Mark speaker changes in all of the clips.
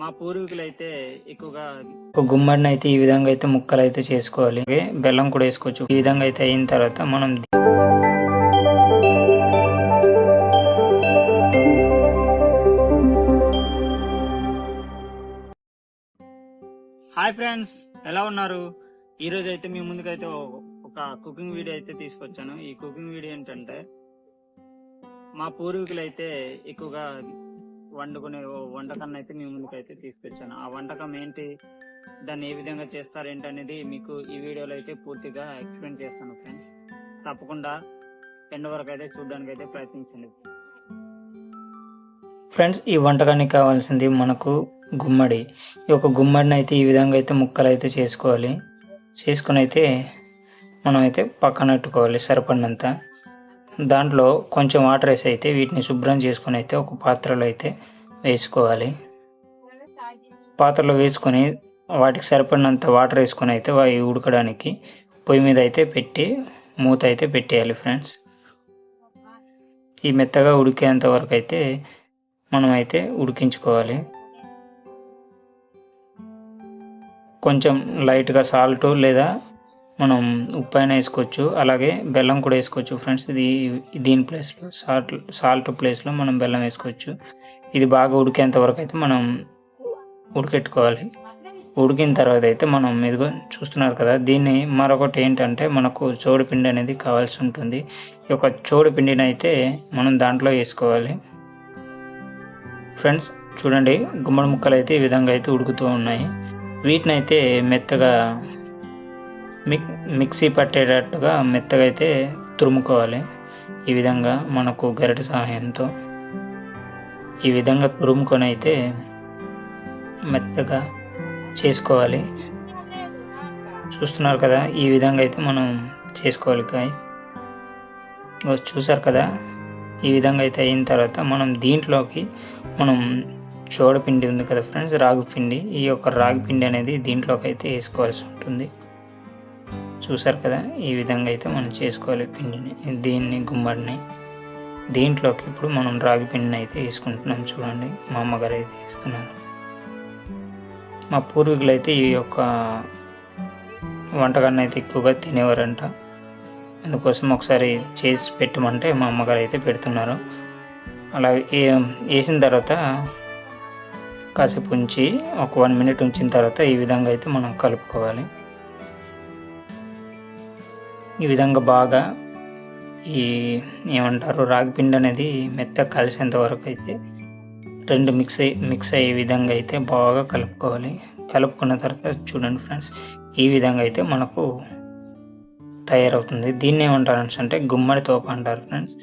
Speaker 1: మా పూర్వీకులు అయితే ఎక్కువగా
Speaker 2: ఒక గుమ్మడిని అయితే ఈ విధంగా అయితే ముక్కలు అయితే చేసుకోవాలి బెల్లం కూడా వేసుకోవచ్చు. ఈ విధంగా అయితే అయిన తర్వాత మనం
Speaker 1: హాయ్ ఫ్రెండ్స్ ఎలా ఉన్నారు? ఈ రోజు అయితే మీ ముందుకైతే ఒక కుకింగ్ వీడియో అయితే తీసుకొచ్చాను. ఈ కుకింగ్ వీడియో ఏంటంటే మా పూర్వీకులు అయితే ఎక్కువగా వండుకునే ఓ వంటకాన్ని అయితే మీ ముందుకైతే తీసుకొచ్చాను. ఆ వంటకం ఏంటి? దాన్ని ఏ విధంగా చేస్తారు ఏంటి అనేది మీకు ఈ వీడియోలో అయితే పూర్తిగా ఎక్స్ప్లెయిన్ చేస్తాను ఫ్రెండ్స్. తప్పకుండా ఎండ్ వరకు అయితే చూడడానికి అయితే ప్రయత్నించండి.
Speaker 2: ఫ్రెండ్స్ ఈ వంటకానికి కావాల్సింది మనకు గుమ్మడి. ఈ యొక్క గుమ్మడిని అయితే ఈ విధంగా అయితే ముక్కలు అయితే చేసుకోవాలి. చేసుకుని అయితే మనం అయితే పక్కన పెట్టుకోవాలి సరిపడినంత. దాంట్లో కొంచెం వాటర్ వేసి అయితే వీటిని శుభ్రం చేసుకుని అయితే ఒక పాత్రలో అయితే వేసుకోవాలి. పాత్రలో వేసుకొని వాటికి సరిపడినంత వాటర్ వేసుకొని అయితే అవి ఉడకడానికి పొయ్యి మీద అయితే పెట్టి మూత అయితే పెట్టేయాలి ఫ్రెండ్స్. ఈ మెత్తగా ఉడికేంత వరకు అయితే మనం అయితే ఉడికించుకోవాలి. కొంచెం లైట్గా సాల్ట్ లేదా మనం ఉప్పు అయినా వేసుకోవచ్చు. అలాగే బెల్లం కూడా వేసుకోవచ్చు ఫ్రెండ్స్. ఇది దీని ప్లేస్లో సాల్ట్ సాల్ట్ ప్లేస్లో మనం బెల్లం వేసుకోవచ్చు. ఇది బాగా ఉడికేంత వరకు అయితే మనం ఉడికెట్టుకోవాలి. ఉడికిన తర్వాత అయితే మనం ఇదిగో చూస్తున్నారు కదా దీన్ని మరొకటి ఏంటంటే మనకు చోడుపిండి అనేది కావాల్సి ఉంటుంది. ఈ యొక్క చోడుపిండిని అయితే మనం దాంట్లో వేసుకోవాలి. ఫ్రెండ్స్ చూడండి గుమ్మడి ముక్కలు అయితే ఈ విధంగా అయితే ఉడుకుతూ ఉన్నాయి. వీటిని అయితే మెత్తగా మిక్ మిక్సీ పట్టేటట్టుగా మెత్తగా అయితే తురుముకోవాలి. ఈ విధంగా మనకు గరిటె సహాయంతో. ఈ విధంగా తురుముకొని అయితే మెత్తగా చేసుకోవాలి. చూస్తున్నారు కదా ఈ విధంగా అయితే మనం చేసుకోవాలి గాయస్ చూసారు కదా ఈ విధంగా అయితే అయిన తర్వాత మనం దీంట్లోకి మనం చోడపిండి ఉంది కదా ఫ్రెండ్స్ రాగి పిండి. ఈ యొక్క రాగి పిండి అనేది దీంట్లోకి అయితే వేసుకోవాల్సి ఉంటుంది. చూసారు కదా ఈ విధంగా అయితే మనం చేసుకోవాలి పిండిని దీన్ని గుమ్మడిని. దీంట్లోకి ఇప్పుడు మనం రాగి పిండిని అయితే వేసుకుంటున్నాం చూడండి. మా అమ్మగారు అయితే వేస్తున్నారు మా పూర్వీకులు అయితే ఈ యొక్క వంటకాన్ని అయితే ఎక్కువగా తినేవారంట. అందుకోసం ఒకసారి చేసి పెట్టమంటే మా అమ్మగారు అయితే పెడుతున్నారు. అలా వేసిన తర్వాత కాసేపు ఉంచి ఒక వన్ మినిట్ ఉంచిన తర్వాత ఈ విధంగా అయితే మనం కలుపుకోవాలి. ఈ విధంగా బాగా ఈ ఏమంటారు రాగి పిండి అనేది మెత్తగా కలిసేంత వరకు అయితే రెండు మిక్స్ అయ్యి మిక్స్ అయ్యే విధంగా అయితే బాగా కలుపుకోవాలి. కలుపుకున్న తర్వాత చూడండి ఫ్రెండ్స్ ఈ విధంగా అయితే మనకు తయారవుతుంది. దీన్ని ఏమంటారు అంటే గుమ్మడి తోప అంటారు ఫ్రెండ్స్.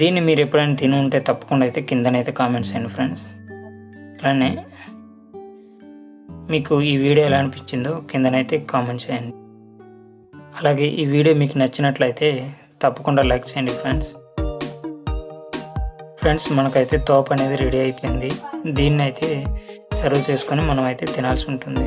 Speaker 2: దీన్ని మీరు ఎప్పుడైనా తిని ఉంటే తప్పకుండా అయితే కిందనైతే కామెంట్స్ చేయండి ఫ్రెండ్స్. అలానే మీకు ఈ వీడియో ఎలా అనిపించిందో కిందనైతే కామెంట్ చేయండి. అలాగే ఈ వీడియో మీకు నచ్చినట్లయితే తప్పకుండా లైక్ చేయండి ఫ్రెండ్స్. ఫ్రెండ్స్ మనకైతే తోపు అనేది రెడీ అయిపోయింది. దీన్ని అయితే సర్వ్ చేసుకొని మనం అయితే తినాల్సి ఉంటుంది.